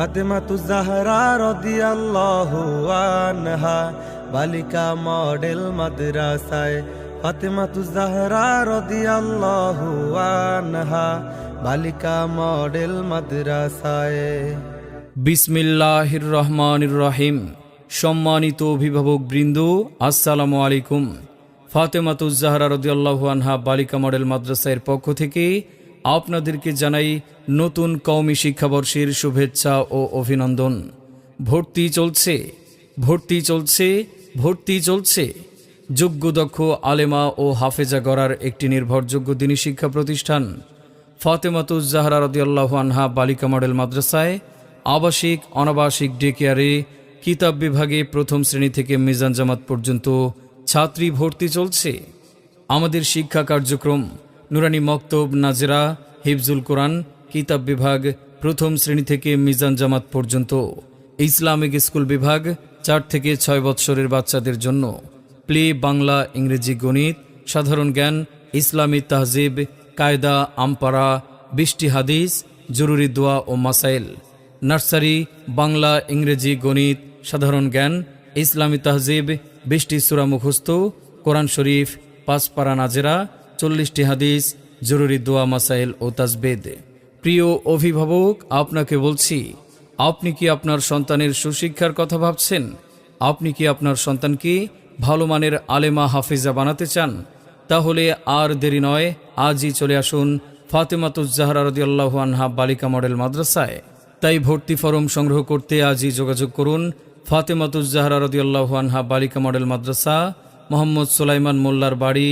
আঙ্গিনায় ফাতেমাতু জাহরা রাদিয়াল্লাহু আনহা, বালিকা মডেল মাদ্রাসায়। ফাতেমাতু জাহরা রাদিয়াল্লাহু আনহা, বালিকা মডেল মাদ্রাসায়। বিসমিল্লাহির রহমানির রহিম সম্মানিত অভিভাবক বৃন্দ, আসসালামু আলাইকুম। ফাতেমাতুজ্জাহরা রদিয়াল্লাহু আনহা, বালিকা মডেল মাদ্রাসায়ের পক্ষ থেকে আপনাদেরকে জানাই নতুন কওমি শিক্ষাবর্ষের শুভেচ্ছা ও অভিনন্দন। ভর্তি চলছে ভর্তি চলছে ভর্তি চলছে। যোগ্য দক্ষ আলেমা ও হাফেজা গড়ার একটি নির্ভরযোগ্য দিনী শিক্ষা প্রতিষ্ঠান। ফাতেমাতুজ্জাহরা রদিয়াল্লাহু আনহা বালিকা মডেল মাদ্রাসায় আবাসিক অনাবাসিক ডে কেয়ারে কিতাব বিভাগে প্রথম শ্রেণি থেকে মিজান জামাত পর্যন্ত ছাত্রী ভর্তি চলছে। আমাদের শিক্ষা কার্যক্রম নুরানি মক্তব নাজেরা, হিফজুল কোরআন, কিতাব বিভাগ, প্রথম শ্রেণি থেকে মিজান জামাত পর্যন্ত। ইসলামিক স্কুল বিভাগ, চার থেকে ছয় বৎসরের বাচ্চাদের জন্য। প্লে, বাংলা, ইংরেজি গণিত, সাধারণ জ্ঞান, ইসলামী তাহজিব, কায়দা আমপারা বৃষ্টি হাদিস, জরুরি দোয়া ও মাসাইল। নার্সারি, বাংলা, ইংরেজি গণিত, সাধারণ জ্ঞান, ইসলামী তাহজিব, বৃষ্টি সুরা মুখস্থ কোরআন শরীফ, পাঁচপাড়া নাজেরা চল্লিশটি হাদিস, জরুরি দোয়া, মাসাইল ও তাজবেদ। প্রিয় অভিভাবক, আপনাকে বলছি, আপনি কি আপনার সন্তানের সুশিক্ষার কথা ভাবছেন? আপনি কি আপনার সন্তানকে ভালো মানের আলেমা হাফিজা বানাতে চান? তাহলে আর দেরি নয়, আজই চলে আসুন ফাতেমাতুজ্জাহরা রদিয়াল্লাহু আনহা বালিকা মডেল মাদ্রাসায়। তাই ভর্তি ফরম সংগ্রহ করতে আজই যোগাযোগ করুন ফাতেমাতুজ্জাহরা রদিয়াল্লাহু আনহা বালিকা মডেল মাদ্রাসা, মোহাম্মদ সুলাইমান মোল্লার বাড়ি,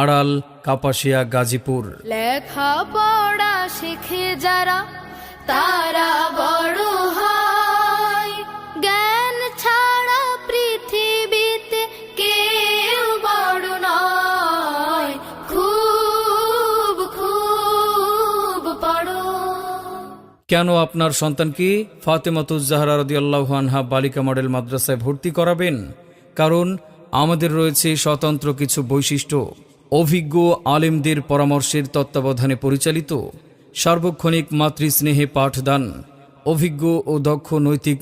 আড়াল কাপাসিয়া গাজীপুর। লেখা পড়া শিখে যারা তারা বড় হয়। জ্ঞান ছাড়া পৃথিবীতে কেউ বড় নয়। খুব খুব পড়ো কেন আপনার সন্তানকে ফাতেমাতুজ্জাহরা রদিয়াল্লাহু আনহা বালিকা মডেল মাদ্রাসায় ভর্তি করাবেন? কারণ আমাদের রয়েছে স্বতন্ত্র কিছু বৈশিষ্ট্য। অভিজ্ঞ আলেমদের পরামর্শের তত্ত্বাবধানে পরিচালিত সার্বক্ষণিক মাতৃস্নেহে পাঠদান অভিজ্ঞ ও দক্ষ নৈতিক